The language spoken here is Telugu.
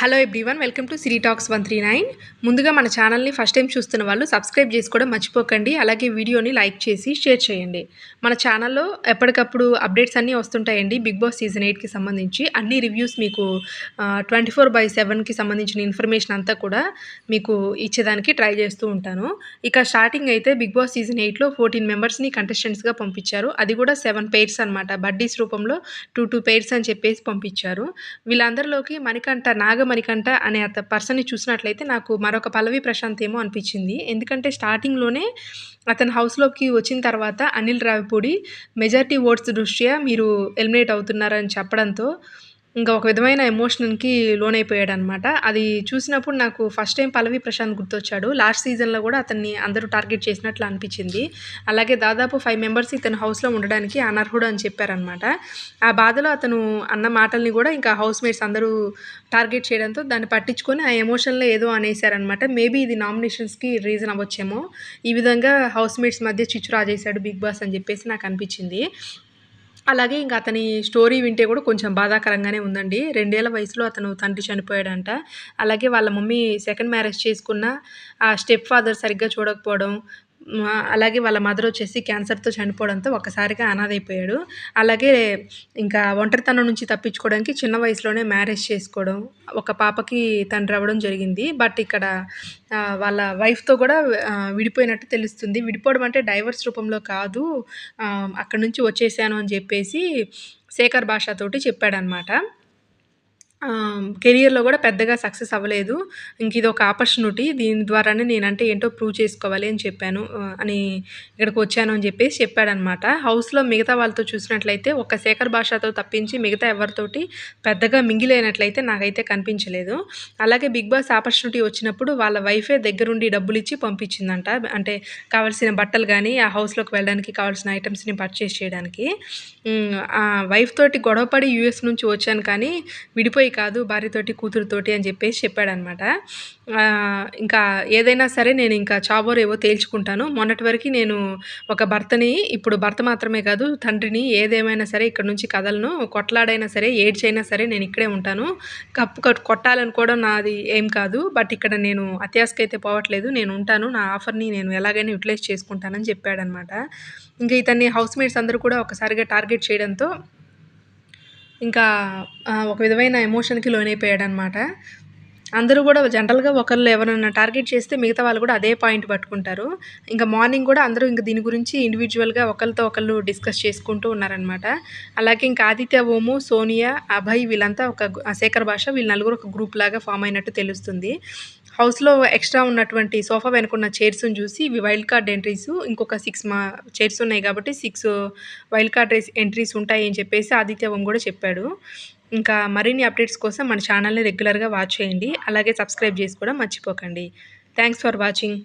Hello everyone welcome to Siri talks one three nine ముందుగా మన ఛానల్ని ఫస్ట్ టైం చూస్తున్న వాళ్ళు సబ్స్క్రైబ్ చేసుకోవడం మర్చిపోకండి. అలాగే వీడియోని లైక్ చేసి షేర్ చేయండి. మన ఛానల్లో ఎప్పటికప్పుడు అప్డేట్స్ అన్నీ వస్తుంటాయండి. బిగ్ బాస్ సీజన్ ఎయిట్కి సంబంధించి అన్ని రివ్యూస్ మీకు ట్వంటీ ఫోర్ బై సెవెన్కి సంబంధించిన ఇన్ఫర్మేషన్ అంతా కూడా మీకు ఇచ్చేదానికి ట్రై చేస్తూ ఉంటాను. ఇక స్టార్టింగ్ అయితే బిగ్ బాస్ సీజన్ ఎయిట్లో ఫోర్టీన్ మెంబర్స్ని కంటెస్టెంట్స్గా పంపించారు. అది కూడా సెవెన్ పెయిర్స్ అనమాట బడ్డీస్ రూపంలో టూ టూ పెయిర్స్ అని చెప్పేసి పంపించారు. వీళ్ళందరిలోకి మణికంఠ నాగ మణికంఠ అనే అత పర్సన్ని చూసినట్లయితే నాకు మరొక పల్లవి ప్రశాంత్ ఏమో అనిపించింది. ఎందుకంటే స్టార్టింగ్లోనే అతని హౌస్లోకి వచ్చిన తర్వాత అనిల్ రావిపూడి మెజార్టీ ఓట్స్ దృష్ట్యా మీరు ఎలిమినేట్ అవుతున్నారని చెప్పడంతో ఇంకా ఒక విధమైన ఎమోషన్కి లోనైపోయాడు అనమాట అది చూసినప్పుడు నాకు ఫస్ట్ టైం పల్లవి ప్రశాంత్ గుర్తొచ్చాడు. లాస్ట్ సీజన్లో కూడా అతన్ని అందరూ టార్గెట్ చేసినట్లు అనిపించింది. అలాగే దాదాపు ఫైవ్ మెంబర్స్ ఇతను హౌస్లో ఉండడానికి అనర్హుడు అని చెప్పారనమాట. ఆ బాధలో అతను అన్న మాటల్ని కూడా ఇంకా హౌస్ మేట్స్ అందరూ టార్గెట్ చేయడంతో దాన్ని పట్టించుకొని ఆ ఎమోషన్లో ఏదో అనేసారనమాట మేబీ ఇది నామినేషన్స్కి రీజన్ అవ్వచ్చేమో. ఈ విధంగా హౌస్ మేట్స్ మధ్య చిచ్చు రాజేశాడు బిగ్ బాస్ అని చెప్పేసి నాకు అనిపించింది. అలాగే ఇంకా అతని స్టోరీ వింటే కూడా కొంచెం బాధాకరంగానే ఉందండి. రెండేళ్ళ వయసులో అతను తండ్రి చనిపోయాడంట. అలాగే వాళ్ళ మమ్మీ సెకండ్ మ్యారేజ్ చేసుకున్న ఆ స్టెప్ ఫాదర్ సరిగ్గా చూడకపోవడం అలాగే వాళ్ళ మదర్ వచ్చేసి క్యాన్సర్తో చనిపోవడంతో ఒక్కసారిగా అనాథైపోయాడు. అలాగే ఇంకా ఒంటరితనం నుంచి తప్పించుకోవడానికి చిన్న వయసులోనే మ్యారేజ్ చేసుకోవడం ఒక పాపకి తండ్రి అవ్వడం జరిగింది. బట్ ఇక్కడ వాళ్ళ వైఫ్తో కూడా విడిపోయినట్టు తెలుస్తుంది. విడిపోవడం అంటే డైవర్స్ రూపంలో కాదు అక్కడ నుంచి వచ్చేసాను అని చెప్పేసి శేఖర్ భాషతోటి చెప్పాడనమాట. కెరియర్లో కూడా పెద్దగా సక్సెస్ అవ్వలేదు. ఇంక ఇది ఒక ఆపర్చునిటీ. దీని ద్వారానే నేనంటే ఏంటో ప్రూవ్ చేసుకోవాలి అని చెప్పాను. అని ఇక్కడికి వచ్చాను అని చెప్పేసి చెప్పాడనమాట. హౌస్లో మిగతా వాళ్ళతో చూసినట్లయితే ఒక శేఖర్ భాషతో తప్పించి మిగతా ఎవరితోటి పెద్దగా మింగిలేనట్లయితే నాకైతే కనిపించలేదు. అలాగే బిగ్ బాస్ ఆపర్చునిటీ వచ్చినప్పుడు వాళ్ళ వైఫే దగ్గరుండి డబ్బులు ఇచ్చి పంపించిందంట. అంటే కావాల్సిన బట్టలు కానీ ఆ హౌస్లోకి వెళ్ళడానికి కావాల్సిన ఐటమ్స్ని పర్చేస్ చేయడానికి. ఆ వైఫ్ తోటి గొడవపడి యూఎస్ నుంచి వచ్చాను కానీ విడిపోయి కాదు భార్యతోటి కూతురుతోటి అని చెప్పేసి చెప్పాడనమాట. ఇంకా ఏదైనా సరే నేను ఇంకా చాబోరేవో తేల్చుకుంటాను. మొన్నటి వరకు నేను ఒక భర్తని ఇప్పుడు భర్త మాత్రమే కాదు తండ్రిని ఏదేమైనా సరే ఇక్కడ నుంచి కదలను కొట్లాడైనా సరే ఏడ్చైనా సరే నేను ఇక్కడే ఉంటాను. కప్పు కొట్టాలనుకోవడం నాది ఏం కాదు. బట్ ఇక్కడ నేను అత్యాస్కి అయితే పోవట్లేదు. నేను ఉంటాను. నా ఆఫర్ని నేను ఎలాగైనా యూటిలైజ్ చేసుకుంటానని చెప్పాడనమాట. ఇంకా ఇతన్ని హౌస్ మేట్స్ అందరూ కూడా ఒకసారిగా టార్గెట్ చేయడంతో ఇంకా ఒక విధమైన ఎమోషన్కి లోనైపోయాడనమాట. అందరూ కూడా జనరల్గా ఒకళ్ళు ఎవరైనా టార్గెట్ చేస్తే మిగతా వాళ్ళు కూడా అదే పాయింట్ పట్టుకుంటారు. ఇంకా మార్నింగ్ కూడా అందరూ ఇంకా దీని గురించి ఇండివిజువల్గా ఒకరితో ఒకళ్ళు డిస్కస్ చేసుకుంటూ ఉన్నారనమాట అలాగే ఇంకా ఆదిత్య ఓము సోనియా అభయ్ వీళ్ళంతా ఒక శేఖర్ భాష వీళ్ళు నలుగురు ఒక గ్రూప్ లాగా ఫామ్ అయినట్టు తెలుస్తుంది. హౌస్లో ఎక్స్ట్రా ఉన్నటువంటి సోఫా వెనుకున్న చైర్స్ని చూసి ఇవి వైల్డ్ కార్డ్ ఎంట్రీస్ ఇంకొక సిక్స్ మా చైర్స్ ఉన్నాయి కాబట్టి సిక్స్ వైల్డ్ కార్డ్ ఎంట్రీస్ ఉంటాయి అని చెప్పేసి ఆదిత్య ఓం కూడా చెప్పాడు. ఇంకా మరిన్ని అప్డేట్స్ కోసం మన ఛానల్ని రెగ్యులర్గా వాచ్ చేయండి. అలాగే సబ్స్క్రైబ్ చేసుకోవడం మర్చిపోకండి. Thanks for watching.